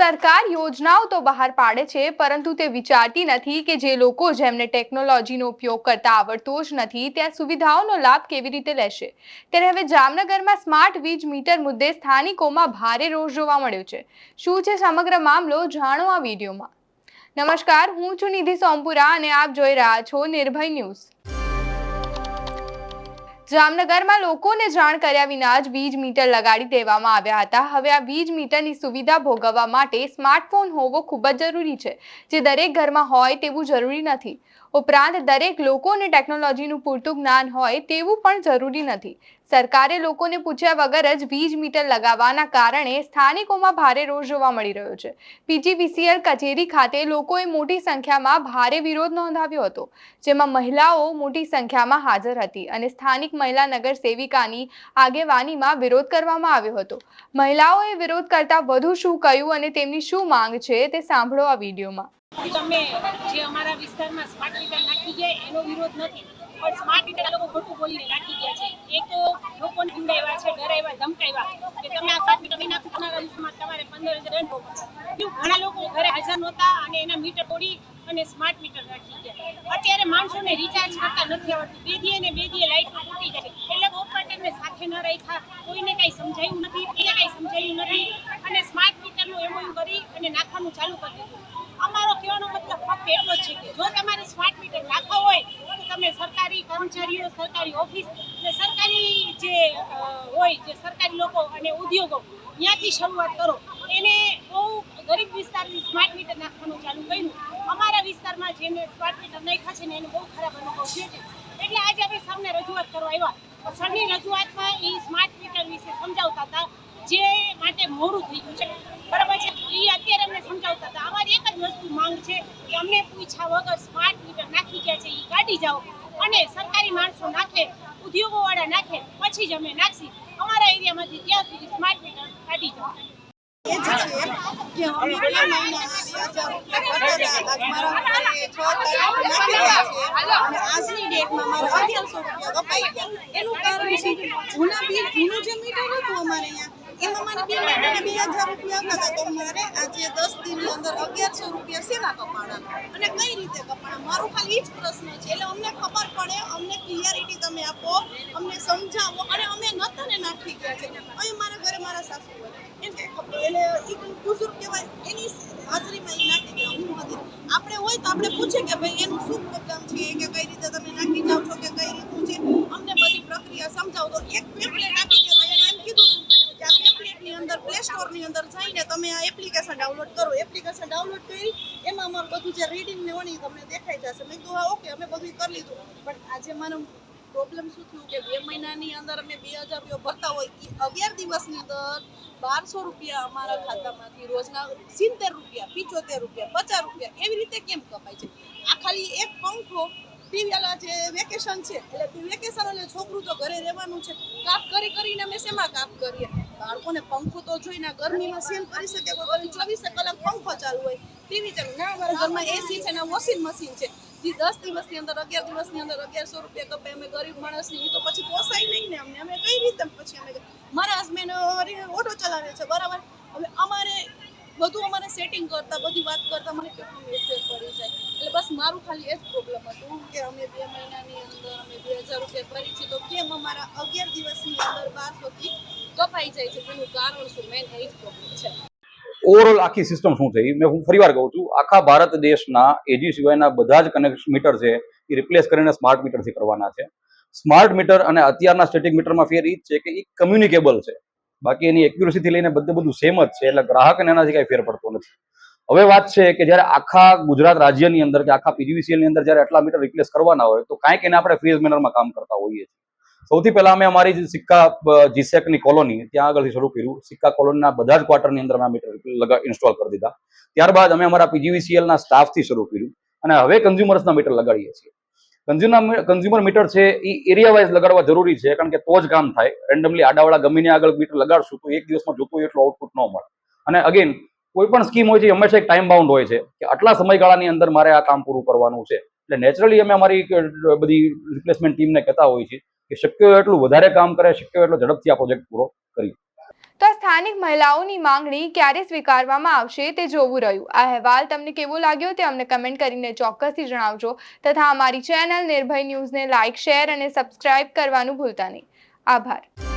સરકાર યોજનાઓ તો બહાર પાડે છે, પરંતુ તે વિચારતી નથી કે જે લોકો જેમને ટેકનોલોજીનો ઉપયોગ કરતા આવડતો જ નથી, ત્યાં સુવિધાઓનો લાભ કેવી રીતે લેશે? ત્યારે હવે જામનગરમાં સ્માર્ટ વીજ મીટર મુદ્દે સ્થાનિકોમાં ભારે રોષ જોવા મળ્યો છે. શું છે સમગ્ર મામલો? જાણો આ વિડીયોમાં. નમસ્કાર, હું છું નિધિ સોમપુરા અને આપ જોઈ રહ્યા છો નિર્ભય ન્યૂઝ. જામનગરમાં લોકોને જાણ કર્યા વિના જ વીજ મીટર લગાડી દેવામાં આવ્યા હતા. હવે આ વીજ મીટરની સુવિધા ભોગવવા માટે સ્માર્ટફોન હોવો ખૂબ જ જરૂરી છે. જે દરેક ઘરમાં હોય તેવું જરૂરી નથી. ઉપરાંત દરેક લોકોને ટેકનોલોજીનું પૂરતું જ્ઞાન હોય તેવું પણ જરૂરી નથી. સરકારે લોકોને પૂછ્યા વગર જ વીજ મીટર લગાવવાના કારણે સ્થાનિકોમાં ભારે રોષ જોવા મળી રહ્યો છે. પીજીવીસીએલ કચેરી ખાતે લોકોએ મોટી સંખ્યામાં ભારે વિરોધ નોંધાવ્યો હતો, જેમાં મહિલાઓ મોટી સંખ્યામાં હાજર હતી અને સ્થાનિક મહિલા નગર સેવિકાની આગેવાનીમાં વિરોધ કરવામાં આવ્યો હતો. મહિલાઓએ વિરોધ કરતાં વધુ શું કહ્યું અને તેમની શું માંગ છે તે સાંભળો આ વિડીયોમાં. તમે જે અમારા વિસ્તારમાં સ્માર્ટ મીટર નાખી ગયા એનો વિરોધ નથી. પણ સ્માર્ટ મીટર લોકો ખોટું બોલીને નાખી ગયા છે. એ તો લોકોને ભૂંડાવ્યા છે, ડરાવ્યા, ધમકાવ્યા કે તમે આ સ્માર્ટ મીટર નહીં નાખો, તમારા તમારે પંદર હજાર દંડ ભરવો ઘણા લોકો ઘરે હાજર નહોતા અને એના મીટર તોડી અને સ્માર્ટ મીટર નાખી ગયા. અત્યારે માણસોને રિચાર્જ કરતા નથી આવડતું. બે દીએ ને બે દીએ લાઈટ તૂટી જાય એટલે ઓપરેટરને સાથે ન રાખ્યા, કોઈને કાંઈ સમજાયું નથી એને કાંઈ સમજાયું નથી. અને સ્માર્ટ મીટરનું એમઓયુ કરી અને નાખવાનું ચાલુ કરી દીધું. અમારો એટલો છે કે જો તમારે સ્માર્ટ મીટર રાખવા હોય, તો તમે સરકારી કર્મચારીઓ, સરકારી ઓફિસ અને સરકારી જે હોય, જે સરકારી લોકો અને ઉદ્યોગો, ત્યાંથી શરૂઆત કરો. એને બહુ ગરીબ વિસ્તારની સ્માર્ટ મીટર નાખવાનું ચાલુ કર્યું. અમારા વિસ્તારમાં જેને સ્માર્ટ મીટર નાખ્યા છે ને એને બહુ ખરાબ અનુભવ થયો છે. એટલે આજે અમે સૌને રજૂઆત કરવા આવ્યા. સરની રજૂઆતમાં એ સ્માર્ટ મીટર વિશે સમજાવતા હતા, જે માટે મોડું થઈ ગયું છે. બરાબર છે? એ અત્યારે અમને સમજાવતા હતા અમારી એક જ વસ્તુ માંગ છે કે પૂછ્યા વગર સ્માર્ટ મીટર નાખી ગયા છે એ કાઢી જાઓ અને સરકારી માણસો નાખે ઉદ્યોગો વાળા નાખે પછી જ અમે નાખશી અમારા એરિયામાંથી ત્યાં સુધી સ્માર્ટ મીટર કાઢી જાઓ નાખી જૂનું જે મીટર હતું અમારે અહીંયા એમાં બે હજાર રૂપિયા હતા. મારે આજે દસ દિનની અંદર અગિયારસો રૂપિયા શેના કપાણા અને કઈ રીતે કપાણા મારું ખાલી એ જ પ્રશ્ન છે. એટલે અમને ખબર પડે, અમને ક્લિયરિટી તમે આપો, અમને સમજાવો. અને અમે નતને નાખી ગયા છે. અહીં ઘરે મારા સાસુ એટલે એટલે એક બુઝુર્ગ કહેવાય, એની હાજરીમાં એ નાખી ગયા હું હતી આપણે હોય તો આપણે પૂછે કે ભાઈ, એનું શું પ્રોબ્લેમ છે? કે કઈ રીતે તમે નાખી જાઓ છો કે કઈ રીતનું છે અમને બધી પ્રક્રિયા સમજાવો તો એક પેમ્પલેટ આપી કે ભાઈ એમ કીધું હતું કે આ પેમ્પલેટની અંદર પ્લે સ્ટોરની અંદર જઈને તમે આ એપ્લિકેશન ડાઉનલોડ કરો એપ્લિકેશન ડાઉનલોડ કરી, એમાં અમારું બધું જે રીડિંગ ને ઓની તમને દેખાઈ જશે. મેં કીધું, હા ઓકે અમે બધું કરી લીધું. પણ આજે મારો પ્રોબ્લેમ શું થયું કે બે મહિનાની અંદર અમે બે હજાર રૂપિયા ભરતા હોય એ અગિયાર દિવસની અંદર બારસો રૂપિયા અમારા ખાતામાંથી રોજના સિત્તેર રૂપિયા, પિચોતેર રૂપિયા, પચાસ રૂપિયા એવી રીતે કેમ કપાય છે? આ ખાલી એક પંખો ટીવીવાલા જે વેકેશન છે, એટલે વેકેશન એટલે છોકરું તો ઘરે રહેવાનું છે, કાપ કરી કરીને અમે શેમાં કાપ કરીએ? બાળકોને પંખો તો જોઈને ગરમીમાં સેમ કરી શકે ચોવીસે કલાક પંખો ચાલુ હોય. ટીવી ચાલુ ના અમારા ઘરમાં એસી છે ને વોશિંગ મશીન છે. જે દસ દિવસની અંદર, અગિયાર દિવસની અંદર અગિયારસો રૂપિયા કપે અમે ગરીબ માણસની તો પછી પોસાય નહીં ને અમને. અમે કઈ રીતે પછી અમે મારા હસબન્ડ ઓટો ચલાવે છે, બરાબર? હવે અમારે બધું અમારે સેટિંગ કરતા, બધી વાત કરતા મને કેટલું મેસેજ પડી જાય. એટલે બસ મારું ખાલી એ જ પ્રોબ્લેમ હતું કે અમે બે મહિનાની અંદર અમે બે હજાર રૂપિયા ભરી છે તો કેમ અમારા અગિયાર દિવસની અંદર બારસોથી કપાઈ જાય છે? તેનું કારણ શું? મેન એ જ પ્રોબ્લેમ છે. ઓવરઓલ આખી સિસ્ટમ શું છે? એ મેં હું ફરીવાર કહું છું, આખા ભારત દેશના એજી સિવાયના બધા જ કનેક્ટ મીટર છે એ રિપ્લેસ કરીને સ્માર્ટ મીટરથી કરવાના છે. સ્માર્ટ મીટર અને અત્યારના સ્ટેટિક મીટરમાં ફેર એ જ છે કે એ કમ્યુનિકેબલ છે. બાકી એની એક્યુરસીથી લઈને બધું બધું સેમ જ છે, એટલે ગ્રાહકને એનાથી કાંઈ ફેર પડતો નથી. હવે વાત છે કે જ્યારે આખા ગુજરાત રાજ્યની અંદર કે આખા પીજીવીસીએલની અંદર જ્યારે આટલા મીટર રિપ્લેસ કરવાના હોય, તો કાંઈક એને આપણે ફેઝ મેનરમાં કામ કરતા હોઈએ છીએ. સૌથી પહેલા અમે અમારી જે સિક્કા જીસેકની કોલોની ત્યાં આગળથી શરૂ કર્યું. સિક્કા કોલોનીના બધા જ ક્વાર્ટરની અંદર અમે મીટર ઇન્સ્ટોલ કરી દીધા. ત્યારબાદ અમે અમારા પીજીવીસીએલના સ્ટાફથી શરૂ કર્યું અને હવે કન્ઝ્યુમર્સના મીટર લગાડીએ છીએ. કન્ઝ્યુમર કન્ઝ્યુમર મીટર છે એ એરિયા વાઇઝ લગાડવા જરૂરી છે કારણ કે તો જ કામ થાય. રેન્ડમલી આડાવાળા ગમીને આગળ મીટર લગાડશું તો એક દિવસમાં જોતું હોય એટલું આઉટપુટ ન મળે. અને અગેન કોઈ પણ સ્કીમ હોય છે હંમેશા એક ટાઈમ બાઉન્ડ હોય છે કે આટલા સમયગાળાની અંદર મારે આ કામ પૂરું કરવાનું છે. એટલે નેચરલી અમે અમારી બધી રિપ્લેસમેન્ટ ટીમને કહેતા હોઈએ છીએ કે શક્ય એટલું વધારે કામ કરે, શક્ય એટલો ઝડપથી આ પ્રોજેક્ટ પૂરો તો આ સ્થાનિક મહિલાઓની માંગણી ક્યારે સ્વીકારવામાં આવશે તે જોવું રહ્યું. આ અહેવાલ તમને કેવો લાગ્યો તે અમને કમેન્ટ કરીને ચોક્કસથી જણાવજો. તથા અમારી ચેનલ નિર્ભય ન્યૂઝને લાઇક શેર અને સબસ્ક્રાઇબ કરવાનું ભૂલતા નહીં. આભાર.